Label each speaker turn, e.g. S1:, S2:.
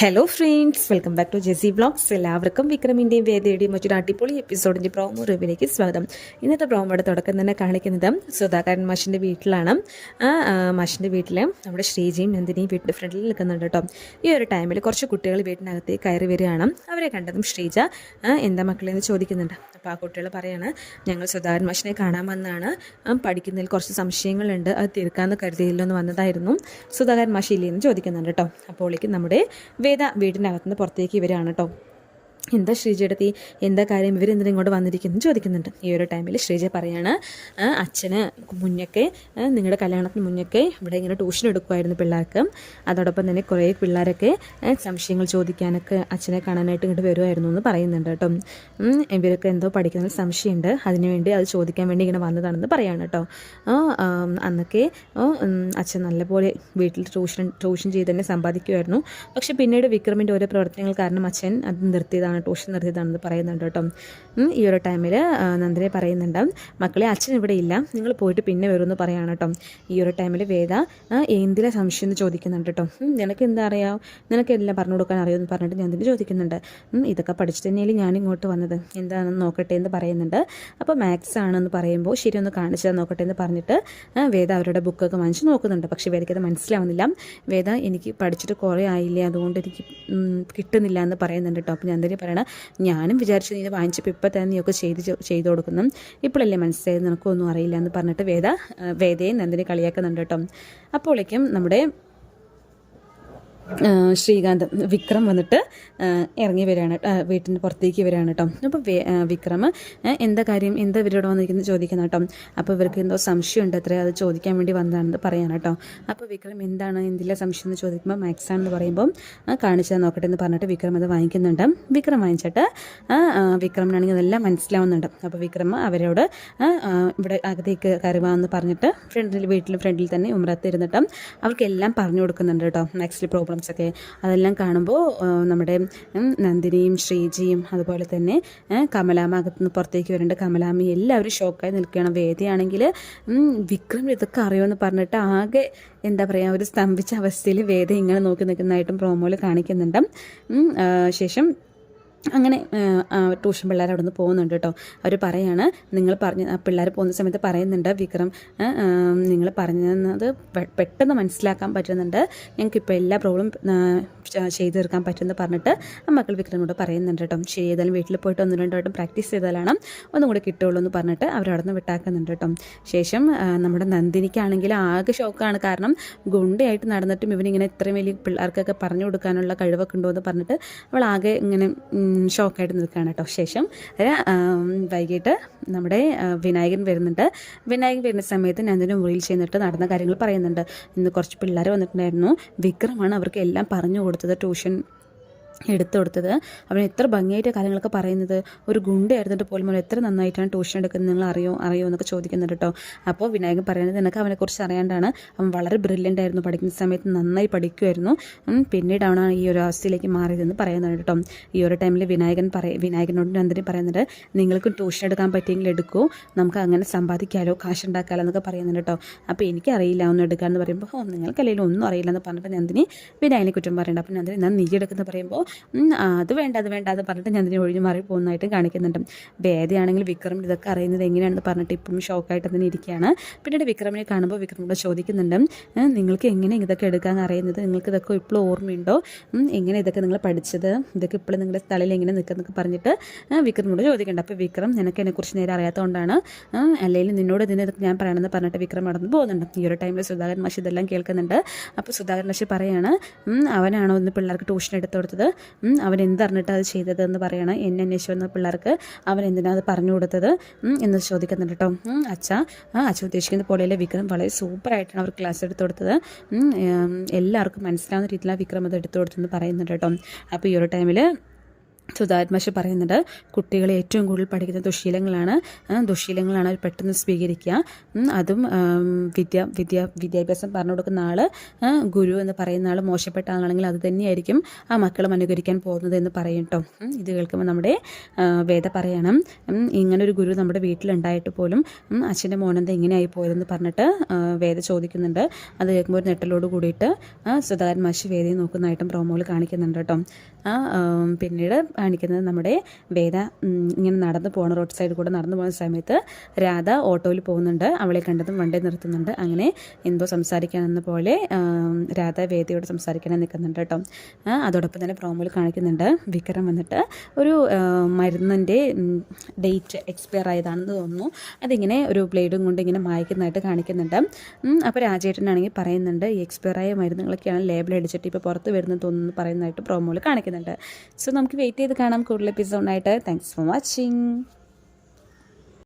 S1: Hello friends welcome back to Jessy vlogs എല്ലാവർക്കും വിക്രമിന്റെയും വേദയുടെയും മറ്റൊരു അടിപൊളി എപ്പിസോഡിന്റെ പ്രോമോ റിവ്യൂലേക്ക് സ്വാഗതം. ഇന്നത്തെ പ്രോമോയുടെ തുടക്കം തന്നെ കാണിക്കുന്നത് സുധാകരൻ മാഷിന്റെ വീട്ടിലാണ്. ആ മാഷിന്റെ വീട്ടിൽ നമ്മുടെ ശ്രീജിയും നന്ദിനിയും വീട്ടിന്റെ ഫ്രണ്ടിൽ നിൽക്കുന്നുണ്ട് കേട്ടോ. ഈ ഒരു ടൈമിൽ കുറച്ച് കുട്ടികൾ വീട്ടിനകത്തേക്ക് കയറി വരികയാണ്. അവരെ കണ്ടതും ശ്രീജ എന്താ മക്കളെ എന്ന് ചോദിക്കുന്നുണ്ട്. അപ്പോൾ ആ കുട്ടികൾ പറയാണ് ഞങ്ങൾ സുധാകരൻ മാഷിനെ കാണാൻ വന്നാണ് പഠിക്കുന്നതിൽ കുറച്ച് സംശയങ്ങളുണ്ട്. അത് തീർക്കാമെന്ന് കരുതിയില്ലെന്ന് വന്നതായിരുന്നു സുധാകരൻ മാഷി ഇല്ലേന്ന് ചോദിക്കുന്നുണ്ട് കേട്ടോ. അപ്പോഴേക്കും നമ്മുടെ വേദ വീടിനകത്തുനിന്ന് പുറത്തേക്ക് ഇവരാണ് കേട്ടോ എന്താ ശ്രീജയെടുത്തി എന്താ കാര്യം? ഇവരെന്തിനും ഇങ്ങോട്ട് വന്നിരിക്കുന്നു? ചോദിക്കുന്നുണ്ട്. ഈ ഒരു ടൈമിൽ ശ്രീജ പറയാണ് "ആ, അച്ഛന് മുന്നൊക്കെ നിങ്ങളുടെ കല്യാണത്തിന് മുന്നൊക്കെ ഇവിടെ ഇങ്ങനെ ട്യൂഷൻ എടുക്കുമായിരുന്നു പിള്ളേർക്ക്. അതോടൊപ്പം തന്നെ കുറേ പിള്ളേരൊക്കെ സംശയങ്ങൾ ചോദിക്കാനൊക്കെ അച്ഛനെ കാണാനായിട്ട് ഇങ്ങോട്ട് വരുമായിരുന്നു എന്ന് പറയുന്നുണ്ട് കേട്ടോ. ഇവരൊക്കെ എന്തോ പഠിക്കുന്നതിൽ സംശയമുണ്ട്. അതിനുവേണ്ടി അത് ചോദിക്കാൻ വേണ്ടി ഇങ്ങനെ വന്നതാണെന്ന് പറയാണ് കേട്ടോ. അന്നൊക്കെ അച്ഛൻ നല്ലപോലെ വീട്ടിൽ ട്യൂഷൻ ട്യൂഷൻ ചെയ്ത് തന്നെ സമ്പാദിക്കുമായിരുന്നു പക്ഷെ പിന്നീട് വിക്രമിന്റെ ഓരോ പ്രവർത്തനങ്ങൾ കാരണം അച്ഛൻ അത് നിർത്തിയതാണ് ട്യൂഷൻ നിർത്തിയതാണെന്ന് പറയുന്നുണ്ട് കേട്ടോ. ഈ ഒരു ടൈമിൽ നന്ദിനെ പറയുന്നുണ്ട് മക്കളെ അച്ഛൻ ഇവിടെ ഇല്ല. നിങ്ങൾ പോയിട്ട് പിന്നെ വരുമെന്ന് പറയാണ് കേട്ടോ. ഈ ഒരു ടൈമിൽ വേദ എന്തിലെ സംശയം? എന്ന് ചോദിക്കുന്നുണ്ട് കേട്ടോ. നിനക്ക് എന്താ അറിയാം? നിനക്ക് എല്ലാം പറഞ്ഞു കൊടുക്കാൻ അറിയുമെന്ന് പറഞ്ഞിട്ട് നന്ദിനി ചോദിക്കുന്നുണ്ട്. ഉം, ഇതൊക്കെ പഠിച്ചു തന്നെയല്ലേ ഞാൻ ഇങ്ങോട്ട് വന്നത്? എന്താണെന്ന് നോക്കട്ടെ എന്ന് പറയുന്നുണ്ട്. അപ്പോൾ മാത്സ് ആണെന്ന് പറയുമ്പോൾ ശരി ഒന്ന് കാണിച്ചാൽ നോക്കട്ടെ എന്ന് പറഞ്ഞിട്ട് വേദ അവരുടെ ബുക്കൊക്കെ വാങ്ങിച്ച് നോക്കുന്നുണ്ട്. പക്ഷേ വേദയ്ക്ക് അത് മനസ്സിലാവുന്നില്ല. വേദ എനിക്ക് പഠിച്ചിട്ട് കുറേ ആയില്ലേ? അതുകൊണ്ട് എനിക്ക് കിട്ടുന്നില്ല എന്ന് പറയുന്നുണ്ട് കേട്ടോ. അപ്പോൾ നന്ദിനി പറയണ ഞാനും വിചാരിച്ചു നീ ഇത് വാങ്ങിച്ചപ്പോൾ ഇപ്പം തന്നെ നീയൊക്കെ ചെയ്ത് ചെയ്തു കൊടുക്കുന്നു. ഇപ്പോഴല്ലേ മനസ്സിലായത്? നിനക്കൊന്നും അറിയില്ല എന്ന് പറഞ്ഞിട്ട് വേദ വേദയും നന്ദിനി കളിയാക്കുന്നുണ്ട് കേട്ടോ. അപ്പോഴേക്കും നമ്മുടെ ശ്രീകാന്ത് വിക്രം വന്നിട്ട് ഇറങ്ങി വരികയാണ് വീട്ടിന്റെ പുറത്തേക്ക് വരികയാണ് കേട്ടോ അപ്പോൾ വിക്രം എന്താ കാര്യം എന്താ ഇവരോട് വന്നിരിക്കുന്നത് ചോദിക്കുന്ന കേട്ടോ അപ്പോൾ ഇവർക്ക് എന്തോ സംശയമുണ്ട് അത്രേ അത് ചോദിക്കാൻ വേണ്ടി വന്നതാണെന്ന് പറയാൻ കേട്ടോ അപ്പോൾ വിക്രം എന്താണ് എന്തില്ല സംശയം എന്ന് ചോദിക്കുമ്പോൾ മാക്സ് ആണെന്ന് പറയുമ്പോൾ ആ, കാണിച്ചാൽ നോക്കട്ടെ എന്ന് പറഞ്ഞിട്ട് വിക്രം അത് വാങ്ങിക്കുന്നുണ്ട്. വിക്രം വാങ്ങിച്ചിട്ട് വിക്രമിനാണെങ്കിൽ അതെല്ലാം മനസ്സിലാവുന്നുണ്ട് അപ്പോൾ വിക്രം അവരോട് ഇവിടെ അകത്തേക്ക് കയറുവാന്ന് പറഞ്ഞിട്ട് ഫ്രണ്ടിൽ വീട്ടിൽ ഫ്രണ്ടിൽ തന്നെ ഉമ്രത്ത് ഇരുന്നിട്ട് അവർക്കെല്ലാം പറഞ്ഞു കൊടുക്കുന്നുണ്ട് കേട്ടോ നെക്സ്റ്റ് ഒക്കെ അതെല്ലാം കാണുമ്പോൾ നമ്മുടെ നന്ദിനിയും ശ്രീജിയും അതുപോലെ തന്നെ കമലാമ അകത്ത് അകത്തുനിന്ന് പുറത്തേക്ക് വരുന്നുണ്ട് കമലാമി എല്ലാവരും ഷോക്കായി നിൽക്കുകയാണ്. വേദിയാണെങ്കിൽ വിക്രം ഇതൊക്കെ അറിയുമെന്ന് പറഞ്ഞിട്ട് ആകെ എന്താ പറയുക ഒരു സ്തംഭിച്ച അവസ്ഥയിൽ വേദ ഇങ്ങനെ നോക്കി നിൽക്കുന്നതായിട്ടും പ്രോമോയിൽ കാണിക്കുന്നുണ്ട്. ശേഷം അങ്ങനെ ട്യൂഷൻ പിള്ളേർ അവിടെ നിന്ന് പോകുന്നുണ്ട് കേട്ടോ. അവർ പറയാണ് നിങ്ങൾ പറഞ്ഞ പിള്ളേർ പോകുന്ന സമയത്ത് പറയുന്നുണ്ട് വിക്രം നിങ്ങൾ പറഞ്ഞത് പെട്ടെന്ന് മനസ്സിലാക്കാൻ പറ്റുന്നുണ്ട്. ഞങ്ങൾക്ക് ഇപ്പോൾ എല്ലാ പ്രോബ്ലം ചെയ്തു തീർക്കാൻ പറ്റുമെന്ന് പറഞ്ഞിട്ട് ആ മക്കൾ വിക്രമോട് പറയുന്നുണ്ട് കേട്ടോ. ശരി ഏതായാലും വീട്ടിൽ പോയിട്ട് ഒന്ന് രണ്ട് വട്ടം പ്രാക്ടീസ് ചെയ്താലാണ് ഒന്നും കൂടെ കിട്ടുള്ളൂ എന്ന് പറഞ്ഞിട്ട് അവരവിടെ നിന്ന് വിട്ടാക്കുന്നുണ്ട് കേട്ടോ. ശേഷം നമ്മുടെ നന്ദിനിക്കാണെങ്കിൽ ആകെ ഷോക്കാണ്. കാരണം ഗുണ്ടയായിട്ട് നടന്നിട്ടും ഇവനിങ്ങനെ ഇത്രയും വലിയ പിള്ളേർക്കൊക്കെ പറഞ്ഞു കൊടുക്കാനുള്ള കഴിവൊക്കെ ഉണ്ടോ എന്ന് പറഞ്ഞിട്ട് അവൾ ആകെ ഇങ്ങനെ ഷോക്കായിട്ട് നിൽക്കുകയാണ് കേട്ടോ ശേഷം. വൈകിട്ട് നമ്മുടെ വിനായകൻ വരുന്നുണ്ട്. വിനായകൻ വരുന്ന സമയത്ത് ഞാൻ നന്ദിനി മുറിയിൽ ചെന്നിട്ട് നടന്ന കാര്യങ്ങൾ പറയുന്നുണ്ട്. ഇന്ന് കുറച്ച് പിള്ളേർ വന്നിട്ടുണ്ടായിരുന്നു. വിക്രമാണ് അവർക്ക് എല്ലാം പറഞ്ഞു കൊടുത്തത് ട്യൂഷൻ എടുത്തു കൊടുത്തത്. അവൻ എത്ര ഭംഗിയായിട്ട് കാര്യങ്ങളൊക്കെ പറയുന്നത്. ഒരു ഗുണ്ടയായിരുന്നിട്ട് പോലും അവൻ എത്ര നന്നായിട്ടാണ് ട്യൂഷൻ എടുക്കുന്നത് നിങ്ങൾ അറിയോ അറിയോ എന്നൊക്കെ ചോദിക്കുന്നുണ്ട് കേട്ടോ. അപ്പോൾ വിനായകൻ പറയുന്നത് നിനക്ക് അവനെക്കുറിച്ച് അറിയാണ്ടാണ്. അവൻ വളരെ ബ്രില്യന്റ് ആയിരുന്നു പഠിക്കുന്ന സമയത്ത് നന്നായി പഠിക്കുമായിരുന്നു പിന്നീട് അവനാണ് ഈ ഒരു അവസ്ഥയിലേക്ക് മാറിയതെന്ന് പറയുന്നുണ്ട് കേട്ടോ. ഈ ഒരു ടൈമിൽ വിനായകൻ പറയ വിനായകനോട് നന്ദിനി പറയുന്നുണ്ട് നിങ്ങൾക്കും ട്യൂഷൻ എടുക്കാൻ പറ്റിയെങ്കിൽ എടുക്കൂ. നമുക്ക് അങ്ങനെ സമ്പാദിക്കാലോ ഉണ്ടാക്കാമല്ലോ എന്നൊക്കെ പറയുന്നുണ്ട് കേട്ടോ. അപ്പോൾ എനിക്കറിയില്ല ഒന്ന് എടുക്കാമെന്ന് പറയുമ്പോൾ നിങ്ങൾക്കല്ലെങ്കിൽ ഒന്നും അറിയില്ല എന്ന് പറഞ്ഞിട്ട് നന്ദിനി വിനായകനെ കുറ്റം പറയുന്നുണ്ട്. അപ്പോൾ നന്ദിനി ഞാൻ നീ എടുക്കുന്ന പറയുമ്പോൾ ഉം, അത് വേണ്ട അത് വേണ്ട അത് പറഞ്ഞിട്ട് അതിനെ ഒഴിഞ്ഞു മാറി പോകുന്നതായിട്ട് കാണിക്കുന്നുണ്ട്. വേദയാണെങ്കിൽ വിക്രം ഇതൊക്കെ അറിയുന്നത് എങ്ങനെയാണെന്ന് പറഞ്ഞിട്ട് ഇപ്പം ഷോക്കായിട്ട് തന്നെ ഇരിക്കുകയാണ്. പിന്നീട് വിക്രമിനെ കാണുമ്പോൾ വിക്രമിനോട് ചോദിക്കുന്നുണ്ട് നിങ്ങൾക്ക് എങ്ങനെ ഇതൊക്കെ എടുക്കാൻ അറിയുന്നത്? നിങ്ങൾക്ക് ഇതൊക്കെ ഇപ്പോഴും ഓർമ്മയുണ്ടോ? എങ്ങനെ ഇതൊക്കെ നിങ്ങൾ പഠിച്ചത്? ഇതൊക്കെ ഇപ്പോഴും നിങ്ങളുടെ സ്ഥലയിൽ എങ്ങനെ നിൽക്കുന്നൊക്കെ പറഞ്ഞിട്ട് വിക്രമിനോട് ചോദിക്കുന്നുണ്ട്. അപ്പോൾ വിക്രം നിനക്ക് എന്നെക്കുറിച്ച് നേരെ അറിയാത്തതുകൊണ്ടാണ് അല്ലെങ്കിൽ നിന്നോട് ഇതിനെ ഇതൊക്കെ ഞാൻ പറയണമെന്ന് പറഞ്ഞിട്ട് വിക്രം നടന്നു പോകുന്നുണ്ട്. ഈ ഒരു ടൈമിൽ സുധാകരൻ മാഷി ഇതെല്ലാം കേൾക്കുന്നുണ്ട്. അപ്പോൾ സുധാകരൻ മാഷി പറയാണ് "ഉം, അവനാണോ ഇന്ന് പിള്ളേർക്ക് ട്യൂഷൻ എടുത്തു കൊടുത്തത്? എന്തറിഞ്ഞിട്ട് അത് ചെയ്തതെന്ന് പറയണം. എന്നെ അന്വേഷിച്ച് വന്ന പിള്ളേർക്ക് അവൻ എന്തിനാ അത് പറഞ്ഞു കൊടുത്തത്? എന്ന് ചോദിക്കുന്നുണ്ട് കേട്ടോ. അച്ഛ അച്ഛൻ ഉദ്ദേശിക്കുന്ന പോലെയുള്ള വിക്രം വളരെ സൂപ്പറായിട്ടാണ് അവർ ക്ലാസ് എടുത്തു കൊടുത്തത്. എല്ലാവർക്കും മനസ്സിലാവുന്ന രീതിയിലാണ് വിക്രം അത് എടുത്തു കൊടുത്തെന്ന് പറയുന്നുണ്ട് കേട്ടോ. അപ്പോൾ ഈ ഒരു ടൈമിൽ മാഷ് പറയുന്നുണ്ട് കുട്ടികളെ ഏറ്റവും കൂടുതൽ പഠിക്കുന്ന ദുശീലങ്ങളാണ് ദുശീലങ്ങളാണ് അവർ പെട്ടെന്ന് സ്വീകരിക്കുക. അതും വിദ്യ വിദ്യ വിദ്യാഭ്യാസം പറഞ്ഞു കൊടുക്കുന്ന ആൾ ഗുരു എന്ന് പറയുന്ന ആൾ മോശപ്പെട്ട ആളാണെങ്കിൽ അത് തന്നെയായിരിക്കും ആ മക്കളും അനുകരിക്കാൻ പോകുന്നത് എന്ന് പറയും കേട്ടോ ഇത് കേൾക്കുമ്പോൾ നമ്മുടെ വേദ പറയണം. ഇങ്ങനൊരു ഗുരു നമ്മുടെ വീട്ടിലുണ്ടായിട്ട് പോലും അച്ഛന്റെ മോനെന്താ ഇങ്ങനെയായി പോയതെന്ന് പറഞ്ഞിട്ട് വേദ ചോദിക്കുന്നുണ്ട്. അത് കേൾക്കുമ്പോൾ ഒരു നെട്ടലോട് കൂടിയിട്ട് സുധാകരൻ മാഷി വേദയെ നോക്കുന്നതായിട്ടും പ്രോമോയിൽ കാണിക്കുന്നുണ്ട് കേട്ടോ പിന്നീട് കാണിക്കുന്നത് നമ്മുടെ വേദ ഇങ്ങനെ നടന്നു പോകണം റോഡ് സൈഡിൽ കൂടെ നടന്നു പോകുന്ന സമയത്ത് രാധ ഓട്ടോയിൽ പോകുന്നുണ്ട്. അവളെ കണ്ടതും വണ്ടി നിർത്തുന്നുണ്ട്. അങ്ങനെ എന്തോ സംസാരിക്കാനെന്ന പോലെ രാധ വേദയോട് സംസാരിക്കാൻ നിൽക്കുന്നുണ്ട് കേട്ടോ. അതോടൊപ്പം തന്നെ പ്രോമോയിൽ കാണിക്കുന്നുണ്ട്. വിക്രം വന്നിട്ട് ഒരു മരുന്നിന്റെ ഡേറ്റ് എക്സ്പയർ ആയതാണെന്ന് തോന്നുന്നു. അതിങ്ങനെ ഒരു ബ്ലേഡും കൊണ്ട് ഇങ്ങനെ മായ്ക്കുന്നതായിട്ട് കാണിക്കുന്നുണ്ട്. അപ്പോൾ രാജേട്ടനാണെങ്കിൽ പറയുന്നുണ്ട് ഈ എക്സ്പയർ ആയ മരുന്നുകളൊക്കെയാണ് ലേബിൾ അടിച്ചിട്ട് ഇപ്പോൾ പുറത്ത് വരുന്നത് തോന്നുന്നു പറയുന്നതായിട്ട് പ്രോമോയിൽ കാണിക്കുന്നുണ്ട്. സോ നമുക്ക് വെയിറ്റ് കാണാം. കൂടുതൽ എപ്പിസോഡായിട്ട് താങ്ക്സ് ഫോർ വാച്ചിങ്